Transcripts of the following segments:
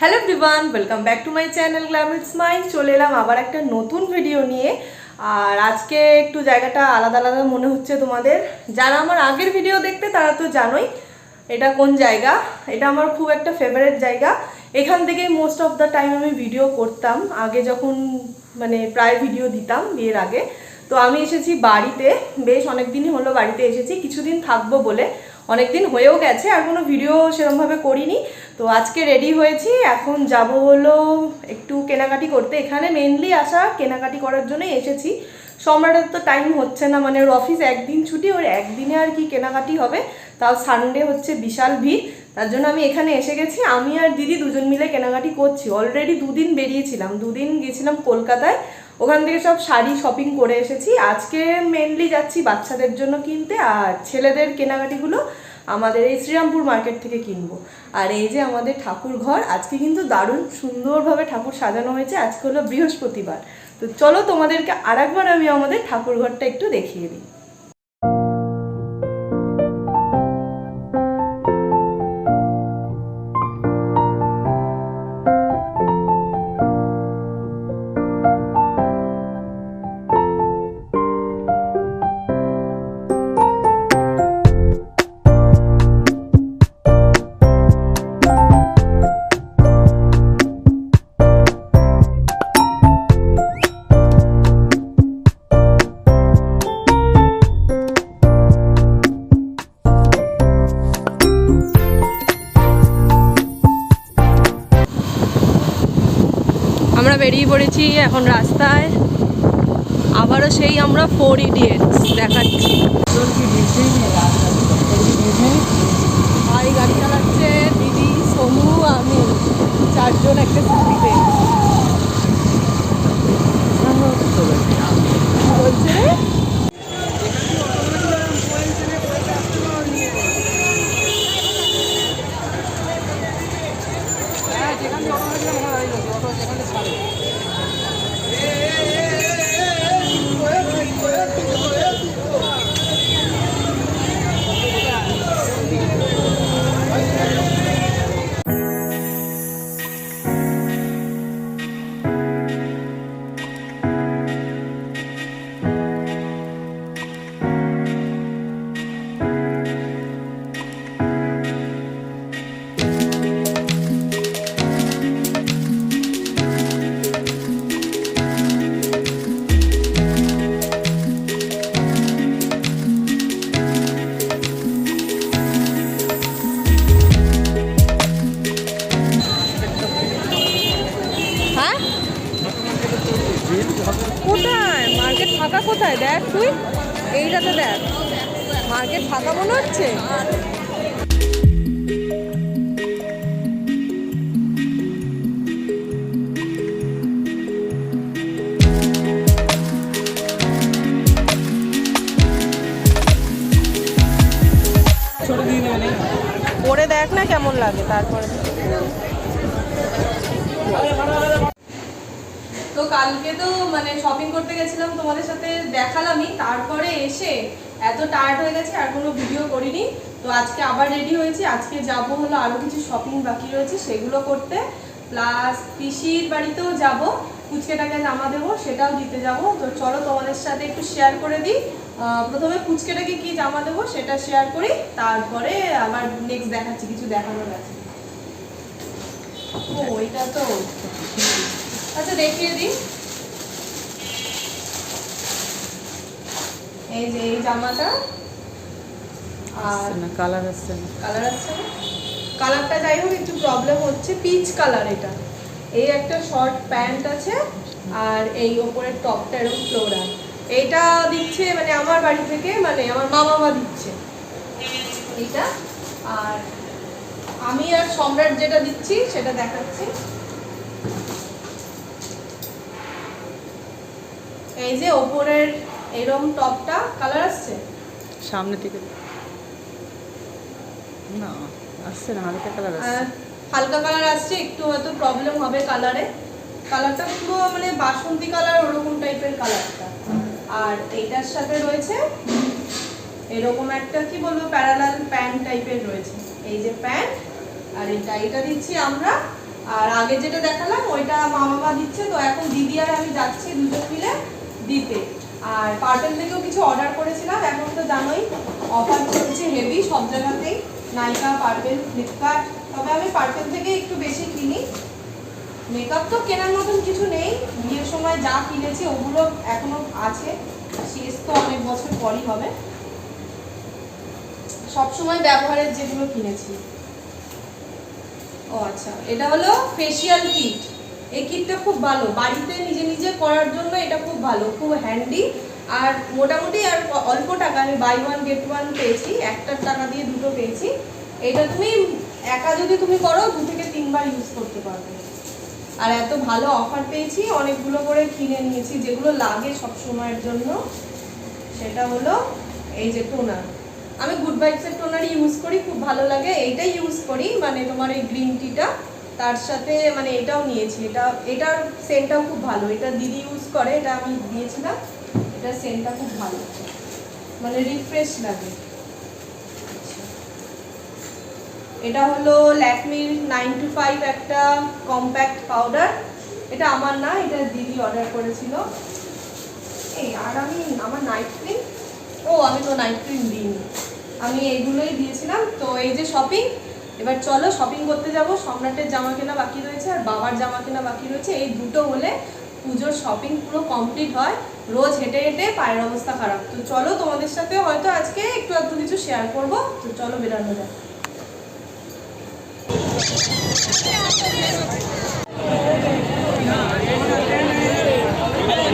Hello everyone welcome back to my channel Glamit's mind চলে এলাম আবার একটা নতুন ভিডিও নিয়ে। আর আজকে একটু জায়গাটা আলাদা আলাদা মনে হচ্ছে তোমাদের। যারা আমার আগের ভিডিও দেখতে, তারা তো জানোই এটা কোন জায়গা। এটা আমার খুব একটা ফেভারিট জায়গা। এখান থেকে মোস্ট অফ দ্য টাইম আমি ভিডিও করতাম। আগে যখন মানে প্রায় ভিডিও দিতাম বিয়ের আগে। তো আমি এসেছি বাড়িতে। বেশ অনেক দিনই হলো বাড়িতে এসেছি। কিছুদিন থাকব বলে। অনেক দিন হয়েও গেছে, আর কোনো ভিডিও সেরকমভাবে করিনি। তো আজকে রেডি হয়েছি, এখন যাব হলো একটু কেনাকাটি করতে। এখানে মেনলি আসা কেনাকাটি করার জন্যই এসেছি। সম্রাটের তো টাইম হচ্ছে না মানে ওর অফিস একদিন ছুটি, ওর একদিনে আর কি কেনাকাটি হবে। তাও সানডে হচ্ছে বিশাল ভিড়, তার জন্য আমি এখানে এসে গেছি। আমি আর দিদি দুজন মিলে কেনাকাটি করছি। অলরেডি দুদিন বেরিয়েছিলাম, দুদিন গেছিলাম কলকাতায়। ওখান থেকে সব শাড়ি শপিং করে এসেছি। আজকে মেনলি যাচ্ছি বাচ্চাদের জন্য কিনতে, আর ছেলেদের কেনাকাটিগুলো আমাদের এই শ্রীরামপুর মার্কেট থেকে কিনবো। আর এই যে আমাদের ঠাকুর ঘর, আজকে কিন্তু দারুণ সুন্দরভাবে ঠাকুর সাজানো হয়েছে। আজকে হলো বৃহস্পতিবার। তো চলো তোমাদেরকে আরেকবার আমি আমাদের ঠাকুর ঘরটা একটু দেখিয়ে দিই। আমরা বেরিয়ে পড়েছি এখন রাস্তায়। আবারও সেই আমরা ফোর ইডিয়েটস দেখাচ্ছি। ভাই গাড়ি চালাচ্ছে দিদি, সমু, আমি। চারজন একটা স্কুটিতে কোথায়? মার্কেট ফাঁকা কোথায়? দেখ তুই। এইটাতে দেখ। মার্কেট ফাঁকা মনে হচ্ছে? পরে দেখ না কেমন লাগে, তারপরে। তো কালকে তো মানে শপিং করতে গেছিলাম তোমাদের সাথে দেখালামই, তারপরে এসে এত টায়ার্ড হয়ে গেছে আর কোনো ভিডিও করিনি। তো আজকে আবার রেডি হয়েছি, আজকে যাব হলো আরও কিছু শপিং বাকি রয়েছে, সেগুলো করতে। প্লাস পিসির বাড়িতেও যাব, পুচকেটাকে জামা দেবো, সেটাও দিতে যাব। তো চলো তোমাদের সাথে একটু শেয়ার করে দিই। প্রথমে পুচকেটাকে কি জামা দেবো সেটা শেয়ার করি, তারপরে আবার নেক্সট দেখাচ্ছি, কিছু দেখানোর আছে। ও, এটা তো। আচ্ছা দেখিয়ে দিই। এই যে এই জামাটা আর কালার আসছে না। কালার আসছে না। কালারটা যাই হোক একটু প্রবলেম হচ্ছে পিচ কালার এটা। এই একটা শর্ট প্যান্ট আছে আর এই ওপরের টপটা এরকম এইটা দিচ্ছে মানে আমার বাড়ি থেকে মানে আমার মা বাবা দিচ্ছে। এইটা আর আমি আর সম্রাট যেটা দিচ্ছি সেটা দেখাচ্ছি। এই যে ওপরের এরম টপটা কালার আসছে? সামনে থেকে। না আসছে না হালকা কালার আসছে। হালকা কালার আসছে একটু হয়তো প্রবলেম হবে কালারে কালারটা পুরো মানে বাসন্তী কালার ওরকম টাইপের কালারটা আর এইটার সাথে রয়েছে এরকম একটা কি বলব প্যারালাল প্যান্ট টাইপের রয়েছে। এই যে প্যান্ট আর এটা এটা দিচ্ছি আমরা। আর আগে যেটা দেখালাম ওইটা মা বাবা দিচ্ছে তো এখন দিদি আর আমি যাচ্ছি দুজন মিলে। দিতে। আর পার্টেল থেকেও কিছু অর্ডার করেছিলাম, এখন তো জানোই অফার চলছে হেভি সব জায়গাতেই নাইকা পার্পেল ফ্লিপকার্ট তবে আমি পার্পেল থেকে একটু বেশি কিনি। মেকআপ তো কেনার মতন কিছু নেই, বিয়ের সময় যা কিনেছি ওগুলো এখনও আছে, শেষ তো অনেক বছর পরই হবে। সবসময় ব্যবহারের যেগুলো কিনেছি। ও আচ্ছা এটা হলো ফেসিয়াল কিট এই কিটটা খুব ভালো। বাড়িতে নিজে নিজে করার জন্য এটা খুব ভালো, খুব হ্যান্ডি আর মোটামুটি আর অল্প টাকা, আমি বাই ওয়ান গেট ওয়ান পেয়েছি একটার টাকা দিয়ে দুটো পেয়েছি। এটা তুমি একা যদি তুমি করো, দু থেকে তিনবার ইউজ করতে পারবে। আর এত ভালো অফার পেয়েছি, অনেকগুলো করে কিনে নিয়েছি, যেগুলো লাগে সব সময়ের জন্য। সেটা হলো এই যে টোনার আমি গুড ভাইবসের টোনার ইউজ করি, খুব ভালো লাগে। এইটাই ইউজ করি মানে তোমার এই গ্রিন টিটা তার সাথে মানে এটাও নিয়েছি, এটা, এটার সেন্টটাও খুব ভালো। এটা দিদি ইউজ করে, এটা আমি দিয়েছিলাম, এটার সেন্টটা খুব ভালো। মানে রিফ্রেশ লাগে। এটা হলো ল্যাকমির নাইন টু ফাইভ একটা কম্প্যাক্ট পাউডার এটা আমার না, এটা দিদি অর্ডার করেছিল। এই, আর আমি, আমার নাইট ক্রিম ও, আমি তো নাইট ক্রিম দিইনি। আমি এইগুলোই দিয়েছিলাম। তো এই যে শপিং এবার চলো শপিং করতে যাব। সম্রাটের জামা কেনা বাকি রয়েছে আর বাবার জামা কেনা বাকি রয়েছে। এই দুটো হলে পুজোর শপিং পুরো কমপ্লিট হয়। রোজ হেঁটে হেঁটে পায়ের অবস্থা খারাপ। তো চলো তোমাদের সাথে হয়তো আজকে একটু একটু কিছু শেয়ার করব। তো চলো বেরানো যায়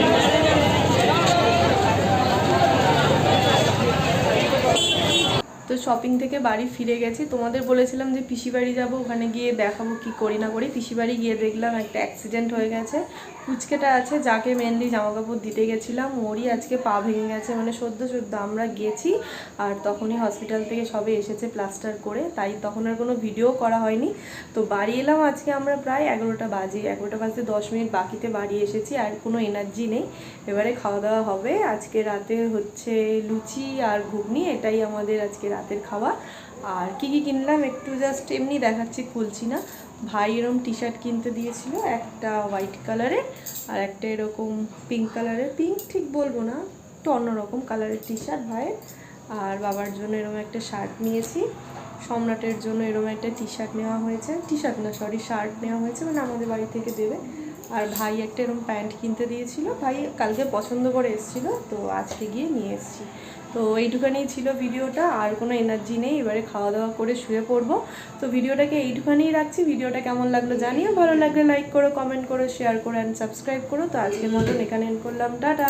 তো শপিং থেকে বাড়ি ফিরে গেছি। তোমাদের বলেছিলাম যে পিসি বাড়ি যাব, ওখানে গিয়ে দেখাবো কি করি না করি। পিসি বাড়ি গিয়ে দেখলাম একটা অ্যাক্সিডেন্ট হয়ে গেছে। পুচকেটা আছে, যাকে মেনলি জামা কাপড় দিতে গেছিলাম, ওরই আজকে পা ভেঙে গেছে। মানে সদ্য সদ্য আমরা গেছি, আর তখনই হসপিটাল থেকে সবে এসেছে প্লাস্টার করে। তাই তখন আর কোনো ভিডিও করা হয়নি। তো বাড়ি এলাম আজকে আমরা প্রায় এগারোটা বাজে, এগারোটা বাজতে দশ মিনিট বাকিতে বাড়ি এসেছি, আর কোনো এনার্জি নেই। এবারে খাওয়া দাওয়া হবে। আজকে রাতে হচ্ছে লুচি আর ঘুগনি, এটাই আমাদের আজকে রাতের খাওয়া আর কি কি কিনলাম একটু জাস্ট এমনি দেখাচ্ছি, খুলছি না। ভাই এরকম টি শার্ট কিনতে দিয়েছিল, একটা হোয়াইট কালারের আর একটা এরকম পিঙ্ক কালারের পিঙ্ক ঠিক বলব না, একটু অন্যরকম কালারের টি শার্ট ভাইয়ের। আর বাবার জন্য এরকম একটা শার্ট নিয়েছি। সম্রাটের জন্য এরকম একটা টি শার্ট নেওয়া হয়েছে। টি শার্ট না সরি শার্ট নেওয়া হয়েছে মানে আমাদের বাড়ি থেকে দেবে। আর ভাই একটা এরকম প্যান্ট কিনতে দিয়েছিল। ভাই কালকে পছন্দ করে এসেছিল, তো আজকে গিয়ে নিয়ে এসেছি। তো এইটুখানেই ছিল ভিডিওটা, আর কোনো এনার্জি নেই, এবারে খাওয়া দাওয়া করে শুয়ে পড়ব। তো ভিডিওটাকে এইটুখানেই রাখছি, ভিডিওটা কেমন লাগল জানিও। ভালো লাগলে লাইক করো কমেন্ট করো শেয়ার করো অ্যান্ড সাবস্ক্রাইব করো। তো আজকের মতন এখানে এন্ড করলাম। টাটা!